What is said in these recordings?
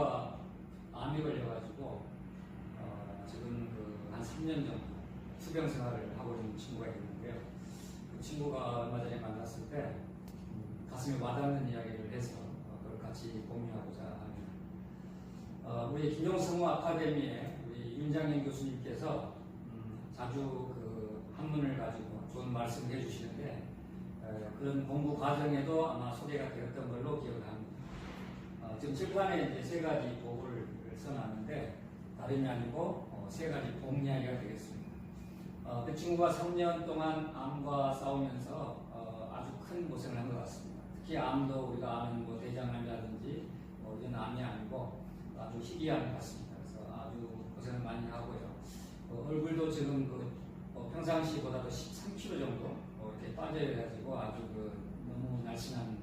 피부가 암이 걸려가지고 어, 지금 그 한 3년 정도 수병 생활을 하고 있는 친구가 있는데요. 그 친구가 얼마 전에 만났을 때 음, 가슴에 와닿는 이야기를 해서 어, 그걸 같이 공유하고자 합니다. 어, 우리 김용성우 아카데미에 우리 윤장현 교수님께서 음, 자주 그 한문을 가지고 좋은 말씀을 해주시는데 에, 그런 공부 과정에도 아마 소개가 되었던 걸로 기억합니다. 어, 지금 칠판에 이제 세 가지 복을 써놨는데 다름이 아니고 어, 세 가지 복 이야기가 되겠습니다. 어, 그 친구가 3년 동안 암과 싸우면서 어, 아주 큰 고생을 한 것 같습니다. 특히 암도 우리가 아는 뭐 대장암이라든지 뭐 이런 암이 아니고 아주 희귀암 같습니다. 그래서 아주 고생을 많이 하고요. 어, 얼굴도 지금 그 어, 평상시보다도 13kg 정도 어, 이렇게 빠져가지고 아주 그 너무 날씬한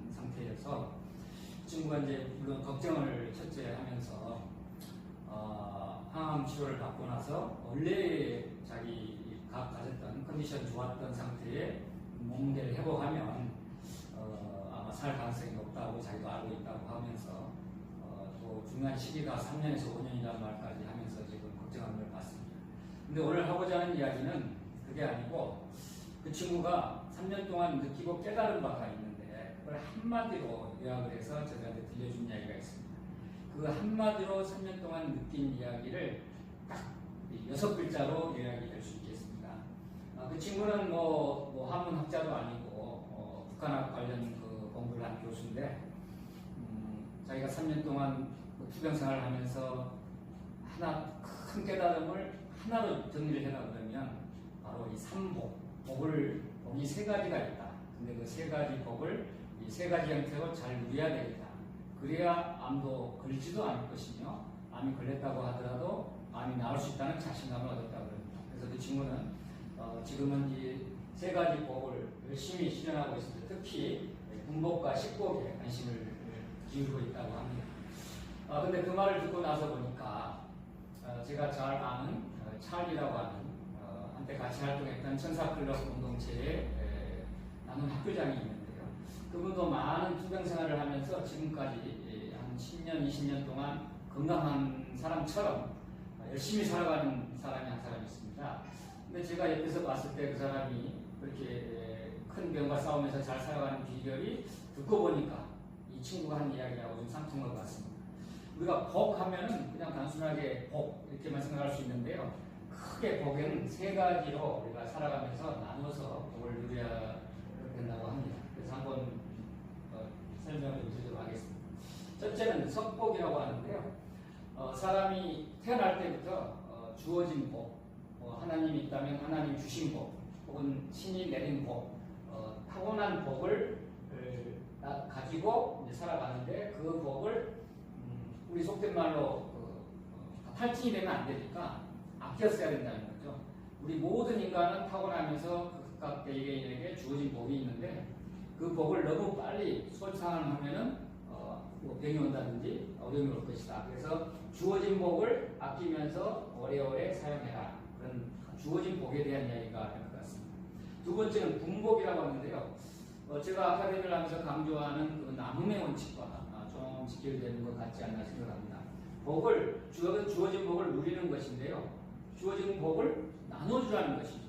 친구가 이제 물론 걱정을 첫째 하면서 어, 항암 치료를 받고 나서 원래 자기 가, 가졌던 컨디션 좋았던 상태에 몸무게를 회복하면 어, 아마 살 가능성이 높다고 자기도 알고 있다고 하면서 어, 또 중요한 시기가 3년에서 5년이라는 말까지 하면서 지금 걱정한 걸 봤습니다. 근데 오늘 하고자 하는 이야기는 그게 아니고 그 친구가 3년 동안 느끼고 깨달은 바가 있는데 그 걸 한마디로 요약을 해서 저희한테 들려준 이야기가 있습니다. 그 한마디로 3년 동안 느낀 이야기를 딱이 여섯 글자로 요약이 될 수 있겠습니다. 아, 그 친구는 뭐, 뭐 한문학자도 아니고 어, 북한학 관련 그 공부를 한 교수인데 음, 자기가 3년 동안 그 투병 생활을 하면서 하나 큰 깨달음을 하나로 정리를 해라 그러면 바로 이 삼복, 복을 복이 세 가지가 있다. 근데 그 세 가지 복을 이 세 가지 형태로 잘 누려야 되겠다. 그래야 암도 걸리지도 않을 것이며 암이 걸렸다고 하더라도 암이 나올 수 있다는 자신감을 얻었다고 합니다. 그래서 그 친구는 어, 지금은 이 세 가지 복을 열심히 실현하고 있습니다. 특히 군복과 식복에 관심을 기울이고 있다고 합니다. 아, 근데 그 말을 듣고 나서 보니까 어, 제가 잘 아는 어, 찰리라고 하는 어, 한때 같이 활동했던 천사클럽 공동체의 에, 나눈 학교장이 있는데요. 그분도 많은 투병 생활을 하면서 지금까지 예, 한 10년, 20년 동안 건강한 사람처럼 열심히 살아가는 사람이 한 사람이 있습니다. 근데 제가 옆에서 봤을 때 그 사람이 그렇게 에, 큰 병과 싸우면서 잘 살아가는 비결이 듣고 보니까 이 친구가 한 이야기하고 좀 상통한 것 같습니다. 우리가 복 하면은 그냥 단순하게 복 이렇게만 생각할 수 있는데요. 크게 복에는 세 가지로 우리가 살아가면서 나눠서 복을 누려야 된다고 합니다. 그래서 한번 어, 설명을 좀 드리도록 하겠습니다. 첫째는 석복이라고 하는데요. 어, 사람이 태어날 때부터 어, 주어진 복, 어, 하나님이 있다면 하나님 주신 복, 혹은 신이 내린 복, 어, 타고난 복을 어, 가지고 이제 살아가는데 그 복을 음, 우리 속된 말로 그, 어, 탈진이 되면 안 되니까 아껴 써야 된다는 거죠. 우리 모든 인간은 타고나면서 그 각각 개개인에게 주어진 복이 있는데 그 복을 너무 빨리 소창하면은 어, 뭐 병이 온다든지 어려움이 올 것이다. 그래서 주어진 복을 아끼면서 오래오래 사용해라. 그런 주어진 복에 대한 이야기가 될 것 같습니다. 두 번째는 분복이라고 하는데요. 어, 제가 아카데미를 하면서 강조하는 그 나눔의 원칙과 아, 좀 직결되는 것 같지 않나 생각합니다. 복을 주어진, 주어진 복을 누리는 것인데요. 주어진 복을 나눠주라는 것이죠.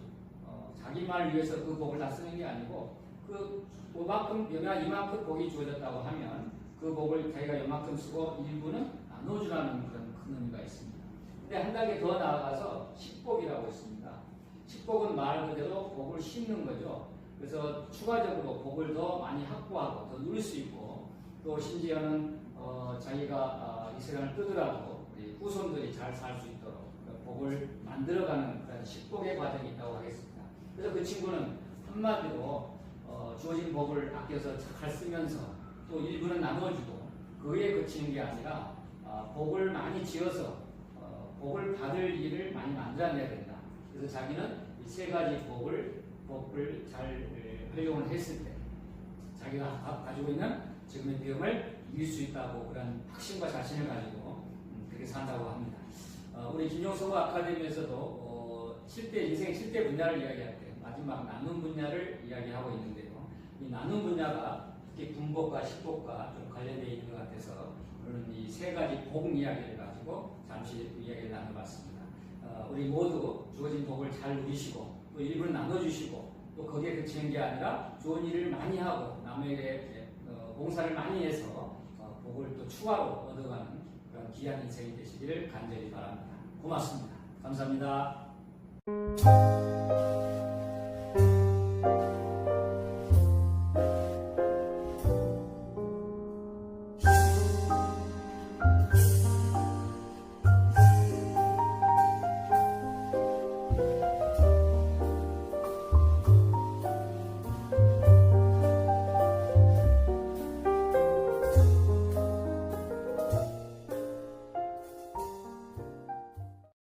어, 자기만 위해서 그 복을 다 쓰는 게 아니고 그 그만큼 여가 이만큼 복이 주어졌다고 하면 그 복을 자기가 이만큼 쓰고 일부는 나눠주라는 그런 큰 의미가 있습니다. 근데 한 단계 더 나아가서 식복이라고 있습니다. 식복은 말 그대로 복을 심는 거죠. 그래서 추가적으로 복을 더 많이 확보하고 더 누릴 수 있고 또 심지어는 어, 자기가 아, 이 세상을 뜨더라도 후손들이 잘 살 수 있도록 그 복을 만들어가는 그런 식복의 과정이 있다고 하겠습니다. 그래서 그 친구는 한마디로 어, 주어진 복을 아껴서 잘 쓰면서 또 일부는 나눠주고 그에 그치는 게 아니라 아, 복을 많이 지어서 어, 복을 받을 일을 많이 만들어내야 된다. 그래서 자기는 이 세 가지 복을 복을 잘 에, 활용을 했을 때 자기가 가- 가지고 있는 지금의 병을 이길 수 있다고 그런 확신과 자신을 가지고 음, 그렇게 산다고 합니다. 어, 우리 김용석 아카데미에서도 어, 7대 인생 7대 분야를 이야기할 때 마지막 나눔 분야를 이야기하고 있는데요. 이 나눔 분야가 특히 군복과 식복과 좀 관련되어 있는 것 같아서 오늘은 이 세 가지 복 이야기를 가지고 잠시 이야기를 나눠봤습니다. 어, 우리 모두 주어진 복을 잘 누리시고 또 일부를 나눠주시고 또 거기에 그치는 게 아니라 좋은 일을 많이 하고 남에게 어, 봉사를 많이 해서 어, 복을 또 추가로 얻어가는 그런 귀한 인생이 되시기를 간절히 바랍니다. 고맙습니다. 감사합니다.